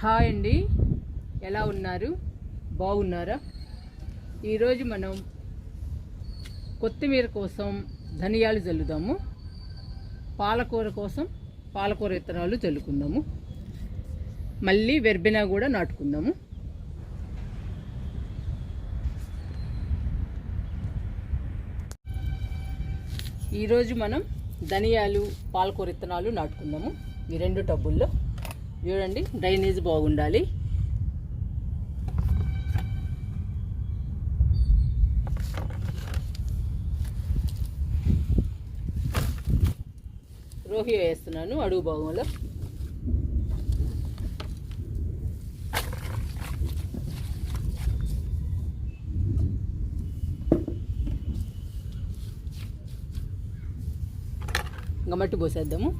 Hi అండి. ఎలా ఉన్నారు? బాగున్నారా? ఈరోజు మనం కొత్తిమీర కోసం ధనియాలు చల్లుదాము పాలకూర కోసం పాలకూర విత్తనాలు చల్లుకుందాము మళ్ళీ వెర్బినా కూడా నాటుకుందాము. ఈరోజు మనం ధనియాలు పాలకూర విత్తనాలు నాటుకుందాము. ఈ రెండు టబ్బుల్లో. చూడండి డ్రైనేజ్ బాగుండాలి. రోహియో వేస్తున్నాను అడుగు భాగంలో ఇంకా మట్టి పోసేద్దాము.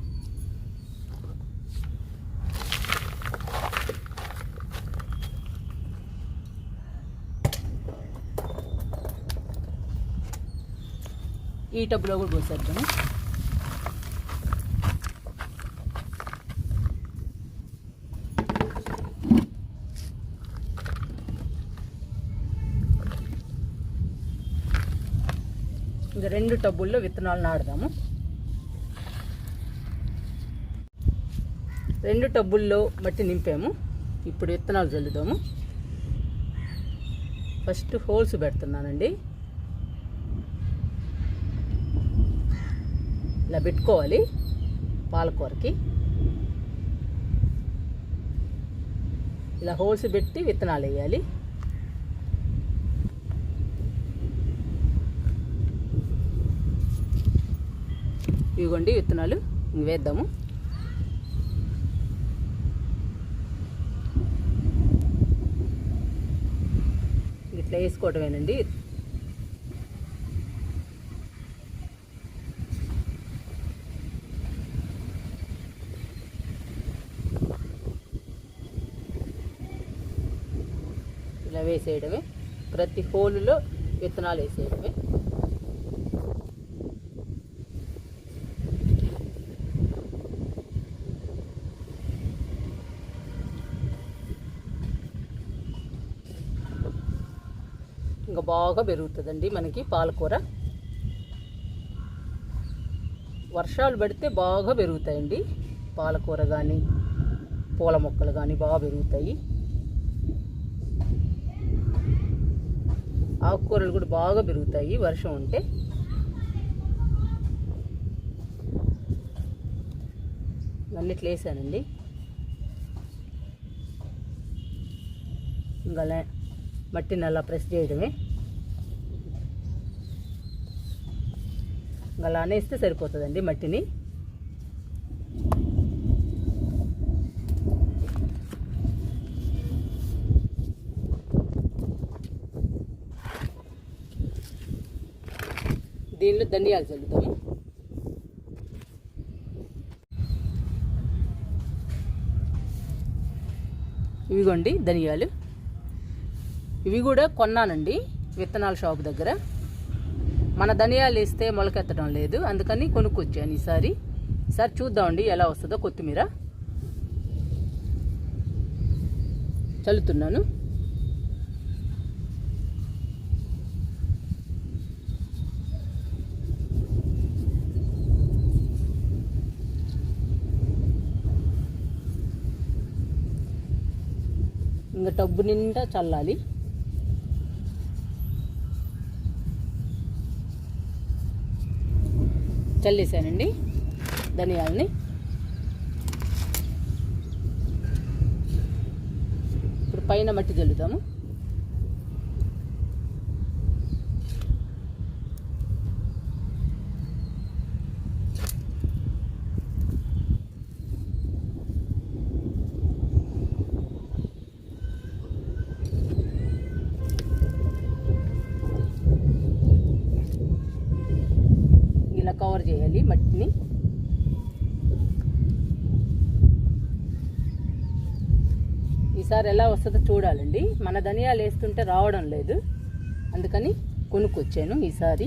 ఈ టబ్లో కూడా పోసేద్దాము. ఇంకా రెండు టబ్బుల్లో విత్తనాలు నాడదాము రెండు టబ్బుల్లో మట్టి నింపాము. ఇప్పుడు విత్తనాలు చల్లుదాము. ఫస్ట్ హోల్స్ పెడుతున్నానండి. ఇలా పెట్టుకోవాలి పాలకూరకి. ఇలా హోల్స్ పెట్టి విత్తనాలు వేయాలి. ఇదిగోండి విత్తనాలు వేద్దాము. ఇట్లా వేసుకోవటమేనండి ఇలా వేసేయడమే. ప్రతి హోలులో విత్తనాలు వేసేయడమే. ఇంకా బాగా పెరుగుతుందండి మనకి పాలకూర. వర్షాలు పడితే బాగా పెరుగుతాయండి. పాలకూర కానీ పూల మొక్కలు కానీ బాగా పెరుగుతాయి. ఆకుకూరలు కూడా బాగా పెరుగుతాయి. వర్షం ఉంటే. అన్నిట్లు వేసానండి. ఇంకా మట్టిని అలా ప్రెస్ చేయడమే. ఇంకా అలా అనేస్తే సరిపోతుందండి మట్టిని. దీనిలో ధనియాలు చల్లుతాము ఇవిగోండి ధనియాలు. ఇవి కూడా కొన్నానండి విత్తనాల షాప్ దగ్గర. మన ధనియాలు వేస్తే మొలకెత్తడం లేదు. అందుకని కొనుక్కొచ్చాను ఈసారి. ఈసారి చూద్దామండి ఎలా వస్తుందో కొత్తిమీర. చల్లుతున్నాను. ఇంకా టబ్బు నిండా చల్లాలి. చల్లేసానండి ధనియాలని. ఇప్పుడు పైన మట్టి చల్లుతాము ఇలా కవర్ చేయాలి మట్టిని ఒకసారి ఎలా వస్తుందో చూడాలండి. మన ధనియాలు వేస్తుంటే రావడం లేదు. అందుకని కొనుక్కొచ్చాను ఈసారి.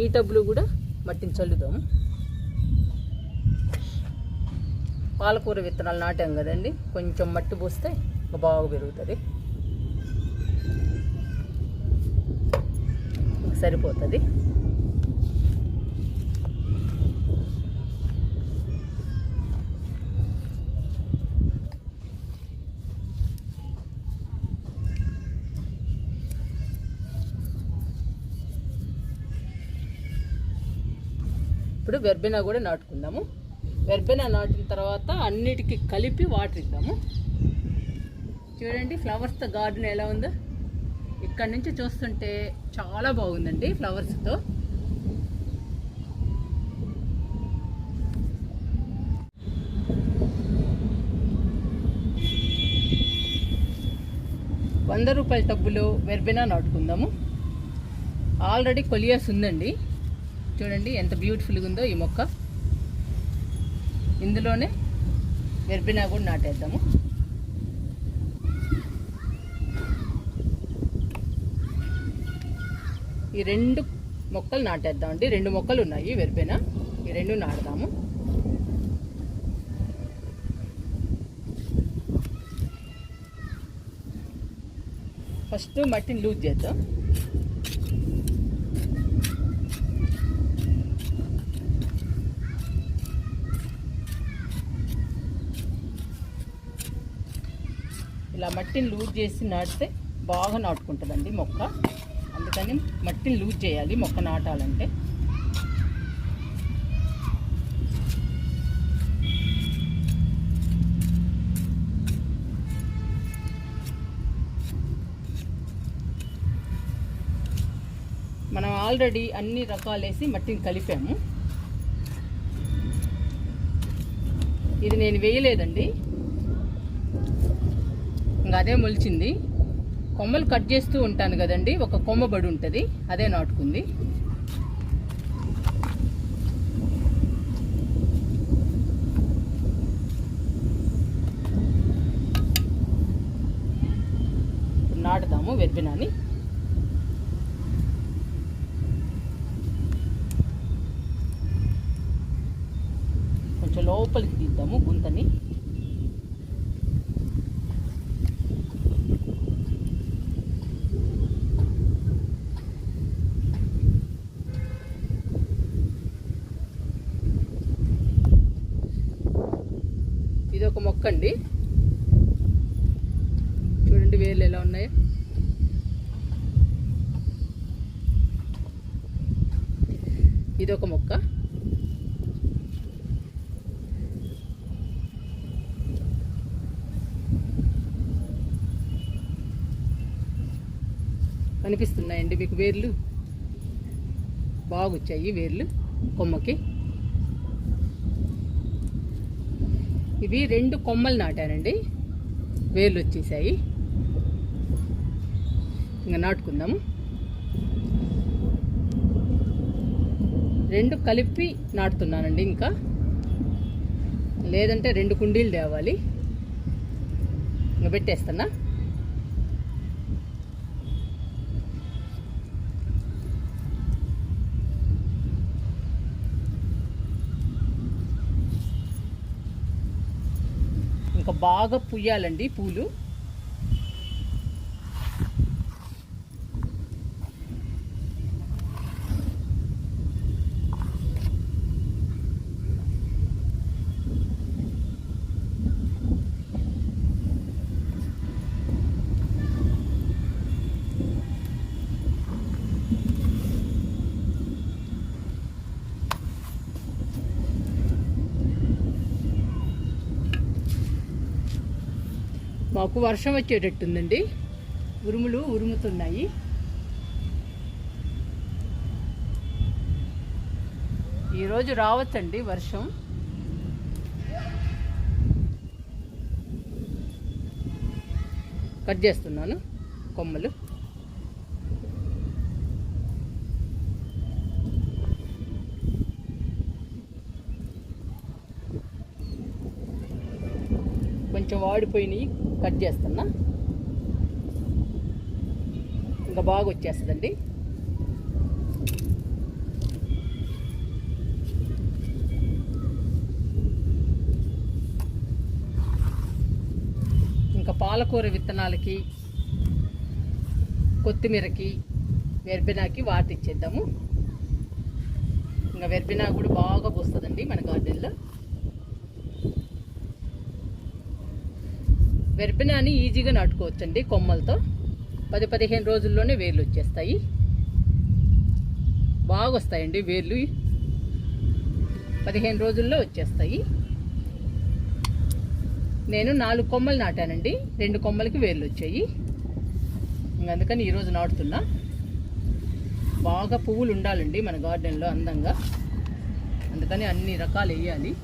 ఈ టబ్బులు కూడా మట్టిని చల్లుదాము. పాలకూర విత్తనాలు నాటాం కదండి. కొంచెం మట్టి పోస్తే బాగా పెరుగుతుంది. సరిపోతుంది. ఇప్పుడు వెర్బెనా కూడా నాటుకుందాము. వెర్బెనా నాటిన తర్వాత అన్నిటికీ కలిపి వాటర్ ఇద్దాము. చూడండి ఫ్లవర్స్తో గార్డెన్ ఎలా ఉందో. ఇక్కడ నుంచి చూస్తుంటే చాలా బాగుందండి ఫ్లవర్స్తో వంద రూపాయల టబ్బులో వెర్బెనా నాటుకుందాము. ఆల్రెడీ కొలియాస్ ఉందండి. చూడండి ఎంత బ్యూటిఫుల్గా ఉందో ఈ మొక్క. ఇందులోనే వెర్బినా కూడా నాటేద్దాము. ఈ రెండు మొక్కలు నాటేద్దామండి రెండు మొక్కలు ఉన్నాయి వెర్బెనా ఈ రెండు నాటుదాము. ఫస్ట్ మట్టిని లూజ్ చేద్దాం. ఇలా మట్టిని లూజ్ చేసి నాటితే బాగా నాటుకుంటుందండి మొక్క. అందుకని మట్టిని లూజ్ చేయాలి మొక్క నాటాలంటే. మనం ఆల్రెడీ అన్ని రకాలేసి మట్టిని కలిపాము. ఇది నేను వేయలేదండి. అదే మొలిచింది. కొమ్మలు కట్ చేస్తూ ఉంటాను కదండి ఒక కొమ్మ బడి ఉంటుంది అదే నాటుకుంది. నాటుదాము వెర్బినాని కొంచెం లోపలికి తీద్దాము గుంతని ఇది ఒక మొక్క అండి. చూడండి వేర్లు ఎలా ఉన్నాయి. ఇది ఒక మొక్క. కనిపిస్తున్నాయండి మీకు వేర్లు? బాగొచ్చాయి వేర్లు కొమ్మకి. ఇవి రెండు కొమ్మలు నాటానండి వేర్లు వచ్చేసాయి. ఇంకా నాటుకుందాము. రెండు కలిపి నాటుతున్నానండి ఇంకా. లేదంటే రెండు కుండీలు తేవాలి. ఇంకా పెట్టేస్తున్నా. బాగా పుయ్యాలండి పూలు. మాకు వర్షం వచ్చేటట్టుందండి. ఉరుములు ఉరుముతున్నాయి. ఈరోజు రావచ్చండి వర్షం. కట్ చేస్తున్నాను కొమ్మలు. కొంచెం వాడిపోయినవి కట్ చేస్తున్నా. ఇంకా బాగా వచ్చేస్తుందండి. ఇంకా పాలకూర విత్తనాలకి కొత్తిమీరకి వెర్బినాకి వాటిచ్చేద్దాము. ఇంకా వెర్బినా కూడా బాగా పోస్తుందండి మన గార్డెన్లో. వెర్బెనాని ఈజీగా నాటుకోవచ్చండి కొమ్మలతో. పది పదిహేను రోజుల్లోనే వేర్లు వచ్చేస్తాయి. బాగా వస్తాయండి వేర్లు. పదిహేను రోజుల్లో వచ్చేస్తాయి. నేను నాలుగు కొమ్మలు నాటానండి. రెండు కొమ్మలకి వేర్లు వచ్చాయి. అందుకని ఈరోజు నాటుతున్నా. బాగా పువ్వులు ఉండాలండి మన గార్డెన్లో అందంగా. అందుకని అన్ని రకాలు వేయాలి.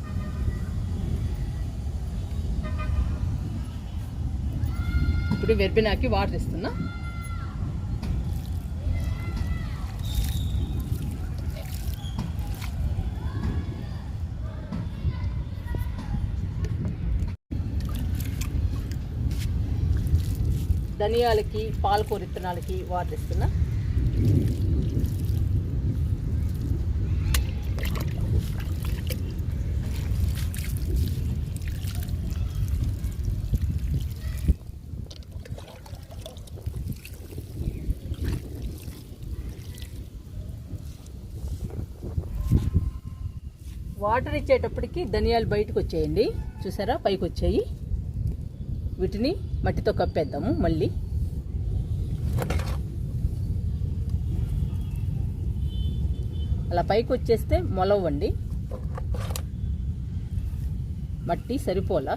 ఇప్పుడు వెర్బినాకి వాటర్ ఇస్తున్నా. ధనియాలకి పాలకూర విత్తనాలకి వాటర్ ఇస్తున్నా. వాటర్ ఇచ్చేటప్పటికి ధనియాలు బయటకు వచ్చేయండి. చూసారా? పైకి వచ్చాయి. వీటిని మట్టితో కప్పేద్దాము మళ్ళీ. అలా పైకి వచ్చేస్తే మొలవండి. మట్టి సరిపోలా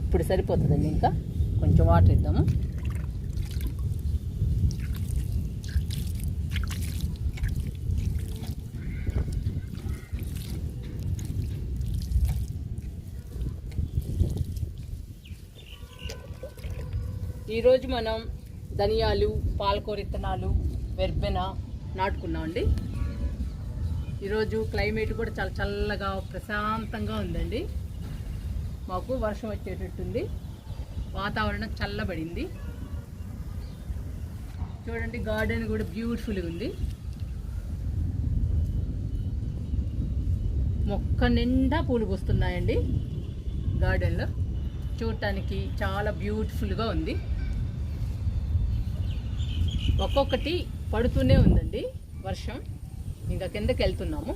ఇప్పుడు సరిపోతుందండి ఇంకా. కొంచెం వాటర్ ఇద్దాము ఈరోజు మనం ధనియాలు పాలకూర విత్తనాలు వెర్బెన నాటుకున్నామండి ఈరోజు క్లైమేట్ కూడా చాలా చల్లగా ప్రశాంతంగా ఉందండి. మాకు వర్షం వచ్చేటట్టుంది. వాతావరణం చల్లబడింది. చూడండి గార్డెన్ కూడా బ్యూటిఫుల్గా ఉంది. మొక్క నిండా పూలు పూస్తున్నాయండి గార్డెన్లో. చూడటానికి చాలా బ్యూటిఫుల్గా ఉంది. ఒక్కొక్కటి పడుతూనే ఉందండి వర్షం. ఇంకా కిందకి వెళ్తున్నాము.